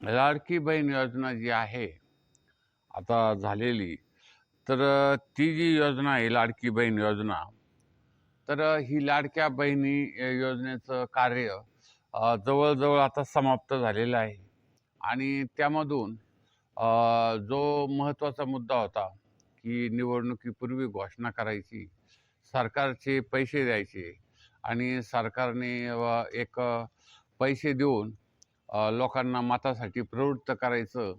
लाडकी बहीण योजना जी आहे आता झालेली तर ती जी योजना आहे लाडकी बहीण योजना तर ही लाडक्या बहिणी योजनेचं कार्य जवळजवळ आता समाप्त झालेलं आहे. आणि त्यामधून जो महत्त्वाचा मुद्दा होता की निवडणुकीपूर्वी घोषणा करायची सरकारचे पैसे द्यायचे आणि सरकारने एक पैसे देऊन लोकांना मतासाठी प्रवृत्त करायचं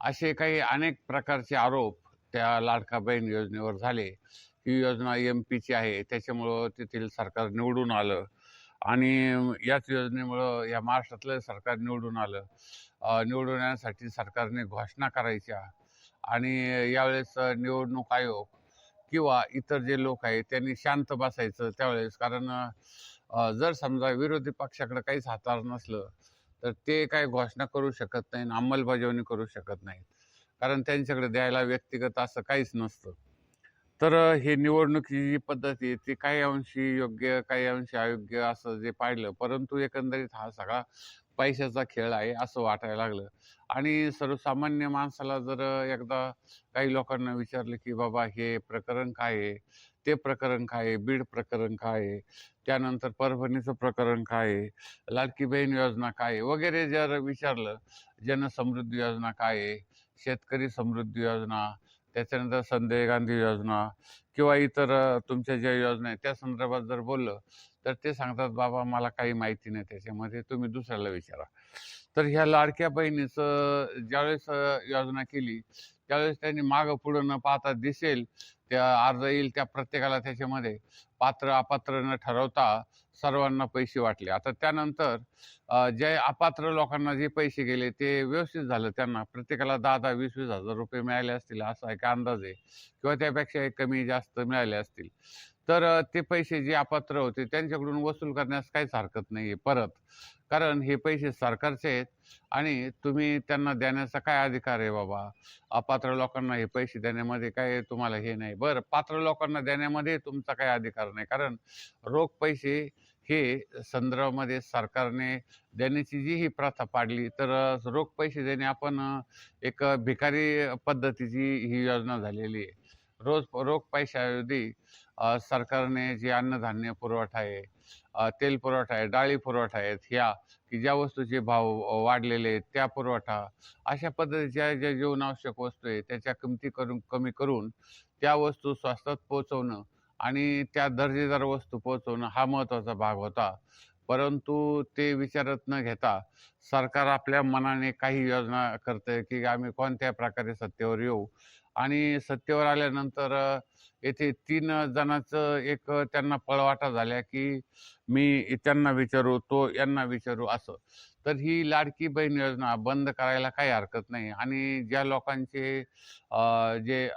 असे काही अनेक प्रकारचे आरोप त्या लाडका बहीण योजनेवर झाले. ही योजना एम पीची आहे त्याच्यामुळं तेथील सरकार निवडून आलं आणि याच योजनेमुळं या महाराष्ट्रातलं सरकार निवडून आलं. निवडून येण्यासाठी सरकारने घोषणा करायच्या आणि यावेळेस निवडणूक आयोग किंवा इतर जे लोक आहेत त्यांनी शांत बसायचं त्यावेळेस. कारण जर समजा विरोधी पक्षाकडे काहीच हाताळ नसलं तर ते काय घोषणा करू शकत नाही आणि अंमलबजावणी करू शकत नाहीत. कारण त्यांच्याकडे द्यायला व्यक्तिगत असं काहीच नसतं. तर हे निवडणुकीची जी पद्धत आहे ती काही अंशी योग्य काही अंशी अयोग्य असं जे पाहिलं परंतु एकंदरीत हा सगळा पैशाचा खेळ आहे असं वाटायला लागलं. आणि सर्वसामान्य माणसाला जर एकदा काही लोकांना विचारलं की बाबा हे प्रकरण काय आहे ते प्रकरण काय आहे बीड प्रकरण काय आहे त्यानंतर परभणीचं प्रकरण काय आहे लाडकी बहीण योजना काय आहे वगैरे जर विचारलं जनसमृद्धी योजना काय आहे शेतकरी समृद्धी योजना त्याच्यानंतर संजय गांधी योजना किंवा इतर तुमच्या ज्या योजना आहेत त्या संदर्भात जर बोललं तर ते सांगतात बाबा मला काही माहिती नाही त्याच्यामध्ये तुम्ही दुसऱ्याला विचारा. तर ह्या लाडक्या बहिणीचं ज्यावेळेस योजना केली त्यावेळेस त्यांनी मागं पुढं न पाहता दिसेल त्या अर्ज येईल त्या प्रत्येकाला त्याच्यामध्ये पात्र अपात्र न ठरवता सर्वांना पैसे वाटले. आता त्यानंतर जे अपात्र लोकांना जे पैसे गेले ते व्यवस्थित झालं त्यांना. प्रत्येकाला दहा दहा वीस वीस हजार रुपये मिळाले असतील असा एक अंदाज आहे. किंवा त्यापेक्षा कमी जास्त मिळाले असतील. तर ते पैसे जे अपात्र होते त्यांच्याकडून वसूल करण्यास काहीच हरकत नाही आहे परत. कारण हे पैसे सरकारचे आहेत आणि तुम्ही त्यांना देण्याचा काय अधिकार आहे बाबा? अपात्र लोकांना हे पैसे देण्यामध्ये काय तुम्हाला हे नाही. बरं पात्र लोकांना देण्यामध्ये तुमचा काही अधिकार नाही. कारण रोख पैसे हे संदर्भामध्ये सरकारने देण्याची जी ही प्रथा पाडली तर रोख पैसे देणे आपण एक भिकारी पद्धतीची ही योजना झालेली आहे. रोज रोख पैशाऐवजी सरकारने जे अन्नधान्य पुरवठा आहे तेल पुरवठा आहे डाळी पुरवठा आहेत ह्या की ज्या वस्तूचे भाव वाढलेले आहेत त्या पुरवठा अशा पद्धतीच्या ज्या जीवनावश्यक वस्तू आहे त्याच्या किमती करून कमी करून त्या वस्तू स्वस्तात पोहोचवणं आणि त्या दर्जेदार वस्तू पोहोचवणं हा महत्त्वाचा भाग होता. परंतु ते विचारात न घेता सरकार आपल्या मनाने काही योजना करते की आम्ही कोणत्या प्रकारे सत्तेवर येऊ? आणि सत्तेवर आल्यानंतर येथे तीन जणांचं एक त्यांना पळवाटा झाल्या की मी त्यांना विचारू तो यांना विचारू असं. तर ही लाडकी बहीण योजना बंद करायला काही हरकत नाही आणि ज्या लोकांचे जे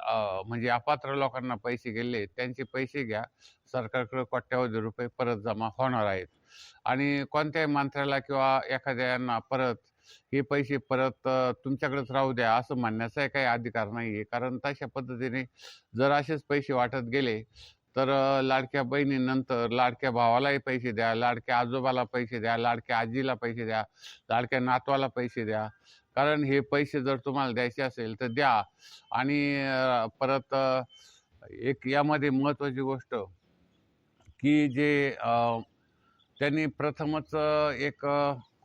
म्हणजे अपात्र लोकांना पैसे गेले त्यांचे पैसे घ्या. सरकारकडे कोट्यावधी रुपये परत जमा होणार आहेत. आणि कोणत्याही मंत्र्याला किंवा एखाद्या यांना परत हे पैसे परत तुमच्याकडेच राहू द्या असं म्हणण्याचाही काही अधिकार नाही आहे कारण तशा पद्धतीने जर असेच पैसे वाटत गेले तर लाडक्या बहिणीनंतर लाडक्या भावालाही पैसे द्या लाडक्या आजोबाला पैसे द्या लाडक्या आजीला पैसे द्या लाडक्या नातवाला पैसे द्या. कारण हे पैसे जर तुम्हाला द्यायचे असेल तर द्या. आणि परत एक यामध्ये महत्त्वाची गोष्ट की जे त्यांनी प्रथमच एक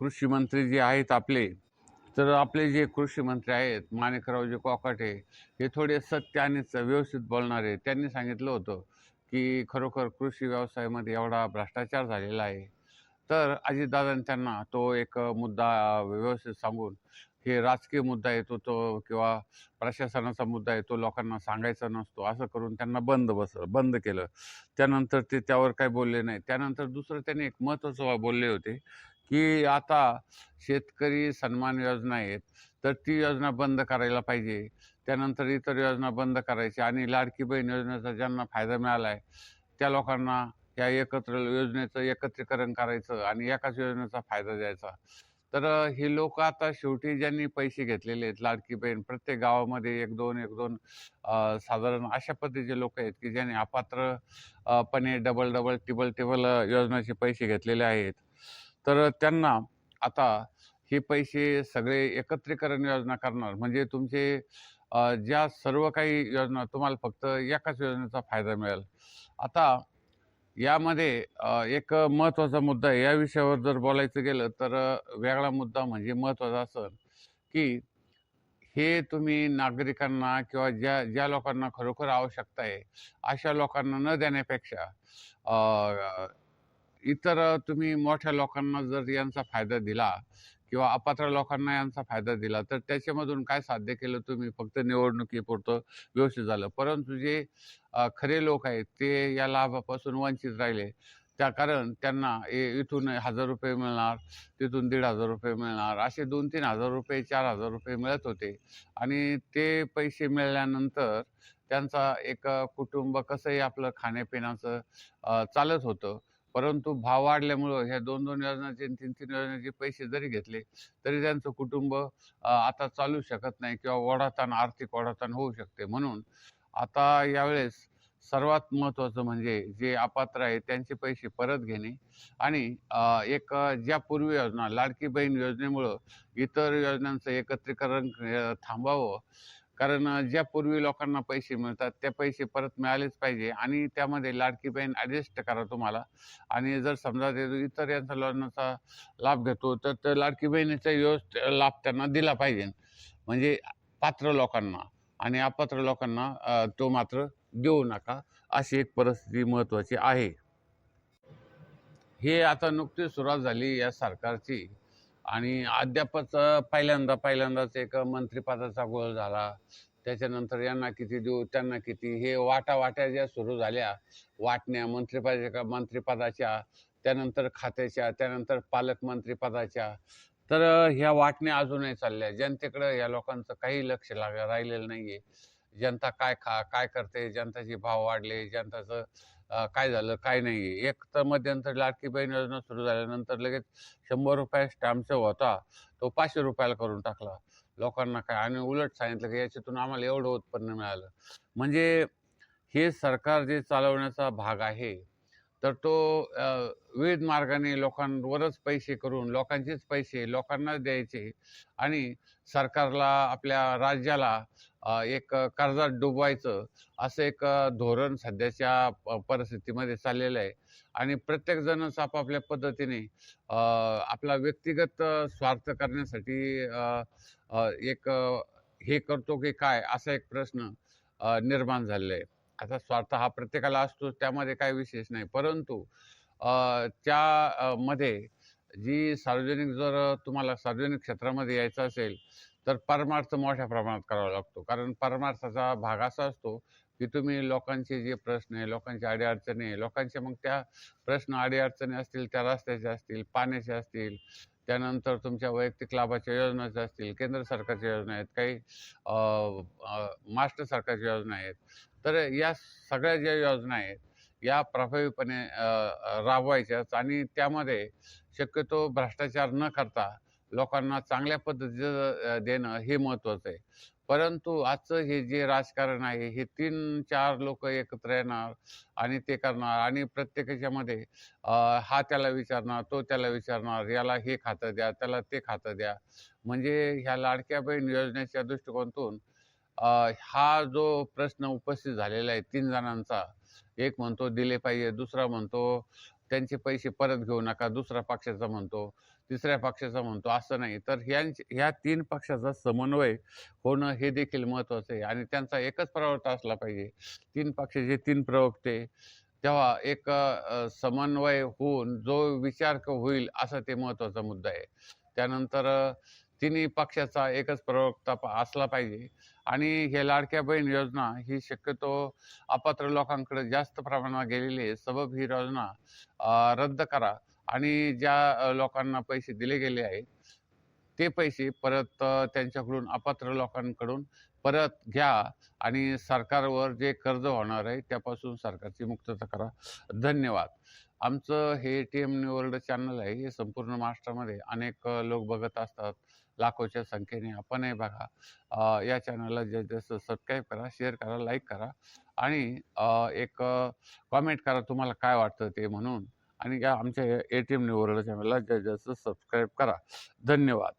कृषी मंत्री जे आहेत आपले तर आपले जे कृषी मंत्री आहेत माणिकरावजी कोकाटे हे थोडे सत्य आणि व्यवस्थित बोलणारे. त्यांनी सांगितलं होतं की खरोखर कृषी व्यवसायामध्ये एवढा भ्रष्टाचार झालेला आहे. तर अजितदादांनी त्यांना तो एक मुद्दा व्यवस्थित सांगून हे राजकीय मुद्दा येतो तो किंवा प्रशासनाचा मुद्दा येतो लोकांना सांगायचा नसतो असं करून त्यांना बंद बस बंद केलं. त्यानंतर ते त्यावर काही बोलले नाही. त्यानंतर दुसरं त्यांनी एक महत्त्वाचं बोलले होते की आता शेतकरी सन्मान योजना आहेत तर ती योजना बंद करायला पाहिजे. त्यानंतर इतर योजना बंद करायची आणि लाडकी बहीण योजनेचा ज्यांना फायदा मिळाला आहे त्या लोकांना या एकत्र योजनेचं एकत्रीकरण करायचं आणि एकाच योजनेचा फायदा द्यायचा. तर हे लोक आता शेवटी ज्यांनी पैसे घेतलेले आहेत लाडकी बहीण प्रत्येक गावामध्ये एक दोन एक दोन साधारण अशा पद्धतीचे लोक आहेत की ज्यांनी अपात्रपणे डबल डबल टिबल टिबल योजनाचे योजनेचे पैसे घेतलेले आहेत. तर त्यांना आता हे पैसे सगळे एकत्रीकरण योजना करणार. म्हणजे तुमचे ज्या सर्व काही योजना तुम्हाला फक्त एकाच योजनेचा फायदा मिळेल. आता यामध्ये एक महत्त्वाचा मुद्दा आहे. या विषयावर जर बोलायचं गेलं तर वेगळा मुद्दा म्हणजे महत्त्वाचा असं की हे तुम्ही नागरिकांना किंवा ज्या ज्या लोकांना खरोखर आवश्यकता आहे अशा लोकांना न देण्यापेक्षा इतर तुम्ही मोठ्या लोकांना जर यांचा फायदा दिला किंवा अपात्र लोकांना यांचा फायदा दिला तर त्याच्यामधून काय साध्य केलं तुम्ही? फक्त निवडणुकीपुरतं व्यवस्थित झालं. परंतु जे खरे लोक आहेत ते या लाभापासून वंचित राहिले. त्या कारण त्यांना ए- इथून हजार रुपये मिळणार तिथून दीड हजार रुपये मिळणार असे दोन तीन हजार रुपये चार हजार रुपये मिळत होते. आणि ते पैसे मिळाल्यानंतर त्यांचा एक कुटुंब कसंही आपलं खाण्यापिण्याचं चालत होतं. परंतु भाव वाढल्यामुळं ह्या दोन दोन योजनाचे तीन तीन योजनाचे पैसे जरी घेतले तरी त्यांचं कुटुंब आता चालू शकत नाही किंवा ओढाताण आर्थिक ओढाताण होऊ शकते. म्हणून आता यावेळेस सर्वात महत्त्वाचं म्हणजे जे अपात्र आहे त्यांचे पैसे परत घेणे आणि एक ज्या पूर्वी योजना लाडकी बहीण योजनेमुळं इतर योजनांचं एकत्रीकरण थांबावं कारण ज्या पूर्वी लोकांना पैसे मिळतात ते पैसे परत मिळालेच पाहिजे आणि त्यामध्ये लाडकी बहीण ॲडजस्ट करा तुम्हाला. आणि जर समजा ते इतर यांचा योजनाचा लाभ घेतो तर त्या लाडकी बहिणीचा व्यवस्थित लाभ त्यांना दिला पाहिजे. म्हणजे पात्र लोकांना आणि अपात्र लोकांना तो मात्र देऊ नका अशी एक परिस्थिती महत्त्वाची आहे. हे आता नुकतीच सुरुवात झाली या सरकारची. आणि अद्यापच पहिल्यांदा पहिल्यांदाच एक मंत्रिपदाचा गोळ झाला. त्याच्यानंतर यांना किती देऊ त्यांना किती? हे वाटा वाट्या ज्या सुरू झाल्या वाटण्या मंत्रिपदाच्या मंत्रिपदाच्या त्यानंतर खात्याच्या त्यानंतर पालकमंत्रीपदाच्या तर ह्या वाटण्या अजूनही चालल्या. जनतेकडं या लोकांचं काही लक्ष लाग राहिलेलं नाही आहे जनता काय खा काय करते? जनताचे भाव वाढले जनताचं काय झालं काय नाही. आहे एक तर मध्यंतर लाडकी बहीण योजना सुरू झाल्यानंतर लगेच शंभर रुपये स्टॅम्पचा होता तो पाचशे रुपयाला करून टाकला लोकांना काय. आणि उलट सांगितलं की याच्यातून आम्हाला एवढं उत्पन्न मिळालं. म्हणजे हे सरकार जे चालवण्याचा भाग आहे तर तो विविध मार्गाने लोकांवरच पैसे करून लोकांचेच पैसे लोकांनाच द्यायचे आणि सरकारला आपल्या राज्याला एक कर्जात डुबवायचं असं एक धोरण सध्याच्या प परिस्थितीमध्ये चाललेलं आहे. आणि प्रत्येकजणच आपापल्या पद्धतीने आपला व्यक्तिगत स्वार्थ करण्यासाठी एक हे करतो की काय असा एक प्रश्न निर्माण झालेला आहे. आता स्वार्थ हा प्रत्येकाला असतो त्यामध्ये काही विशेष नाही. परंतु त्यामध्ये त्या मध्ये जी सार्वजनिक जर तुम्हाला सार्वजनिक क्षेत्रामध्ये यायचं असेल तर परमार्थ मोठ्या प्रमाणात करावा लागतो. कारण परमार्थाचा भाग असा असतो की तुम्ही लोकांचे जे प्रश्न आहे लोकांची अडीअडचणी आहे लोकांचे मग त्या प्रश्न अडीअडचणी असतील त्या रस्त्याचे असतील पाण्याचे असतील त्यानंतर तुमच्या वैयक्तिक लाभाच्या योजनाच्या असतील केंद्र सरकारच्या योजना आहेत काही मास्टर सरकारच्या योजना आहेत तर या सगळ्या ज्या योजना आहेत या प्रभावीपणे राबवायच्याच आणि त्यामध्ये शक्यतो भ्रष्टाचार न करता लोकांना चांगल्या पद्धतीचं देणं हे महत्त्वाचं आहे. परंतु आजचं हे जे राजकारण आहे हे तीन चार लोक एकत्र येणार आणि ते करणार आणि प्रत्येकाच्यामध्ये हा त्याला विचारणार तो त्याला विचारणार याला हे खातं द्या त्याला ते खातं द्या म्हणजे ह्या लाडक्या बहीण योजनेच्या दृष्टिकोनातून हा जो प्रश्न उपस्थित झालेला आहे तीन जणांचा. एक म्हणतो दिले पाहिजे. दुसरा म्हणतो त्यांचे पैसे परत घेऊ नका. दुसरा पक्षाचा म्हणतो तिसऱ्या पक्षाचा म्हणतो असं नाही. तर ह्यांचे ह्या तीन पक्षाचा समन्वय होणं हे देखील महत्त्वाचं आहे आणि त्यांचा एकच प्रवक्ता असला पाहिजे. तीन पक्षाचे तीन प्रवक्ते तेव्हा एक समन्वय होऊन जो विचार होईल असा ते महत्त्वाचा मुद्दा आहे. त्यानंतर तिन्ही पक्षाचा एकच प्रवक्ता असला पाहिजे. आणि हे लाडक्या बहीण योजना ही शक्यतो अपात्र लोकांकडे जास्त प्रमाणात गेलेली आहे. सबब ही योजना रद्द करा. आणि ज्या लोकांना पैसे दिले गेले आहेत ते पैसे परत त्यांच्याकडून अपात्र लोकांकडून परत घ्या आणि सरकारवर जे कर्ज होणार आहे त्यापासून सरकारची मुक्तता करा. धन्यवाद. आमचं हे T M new world channel आहे हे संपूर्ण महाराष्ट्रामध्ये अनेक लोक बघत असतात. लाखोच्या संख्येने. आपणही बघा. या चॅनलला जे जसं सबस्क्राईब करा शेअर करा लाईक करा आणि एक कॉमेंट करा तुम्हाला काय वाटतं ते म्हणून. आणि या आमच्या A T M new world चॅनलला जास्तीत जास्त सबस्क्राईब करा. धन्यवाद.